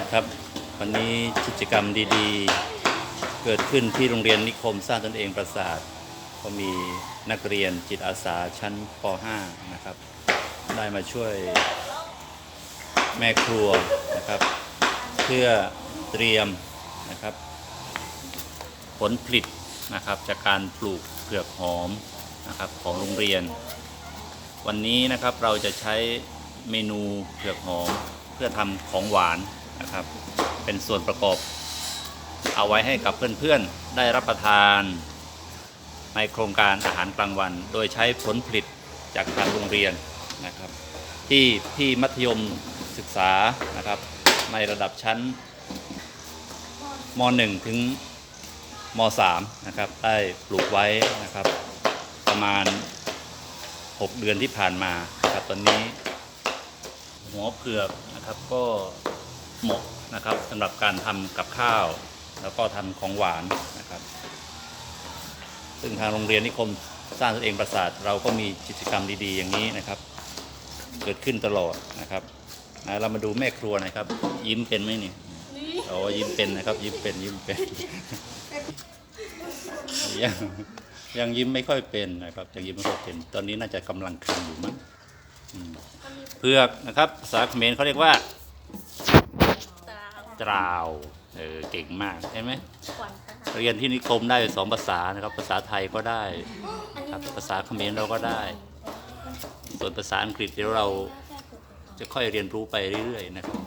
นะครับ วันนี้กิจกรรมดีๆ เกิดขึ้นที่โรงเรียนนิคมสร้างตนเองประสาท ก็มีนักเรียนจิตอาสาชั้นป .5 นะครับ ได้มาช่วยแม่ครัวนะครับ เพื่อเตรียมนะครับ ผลผลิตนะครับจากการปลูกเผือกหอมนะครับของโรงเรียน วันนี้นะครับเราจะใช้เมนูเผือกหอม พื่อทำของหวานนะครับ เป็นส่วนประกอบ เอาไว้ให้กับเพื่อนๆได้รับประทาน ในโครงการอาหารกลางวัน โดยใช้ผลผลิตจากทางโรงเรียนนะครับ ที่ที่มัธยมศึกษานะครับ ในระดับชั้นม .1 ถึงม .3 นะครับ ได้ปลูกไว้นะครับ ประมาณ 6 เดือนที่ผ่านมาครับตอนนี้ หัวเผือกนะครับก็เหมาะนะครับสำหรับการทำกับข้าว แล้วก็ทำของหวานนะครับ ซึ่งทางโรงเรียนนิคมสร้างตนเองประสาทเราก็มีกิจกรรมดีๆ อย่างนี้นะครับ เกิดขึ้นตลอดนะครับเรามาดูแม่ครัวนะครับ ยิ้มเป็นไหมนี่อ๋อยิ้มเป็นนะครับ ยิ้มเป็นยิ้มเป็นยังยังยิ้มไม่ค่อยเป็นนะครับยังยิ้มไม่ค่อยเป็น ตอนนี้น่าจะกำลังคันอยู่มั้ง เผือกนะครับภาษาเขมรเขาเรียกว่าตราจราวเออเก่งมากใช่ไหมขวัญค่ะเรียนที่นิคมได้สองภาษานะครับ ภาษาไทยก็ได้ครับภาษาเขมรเราก็ได้ ส่วนภาษาอังกฤษเดี๋ยวเราจะค่อยเรียนรู้ไปเรื่อยๆนะครับ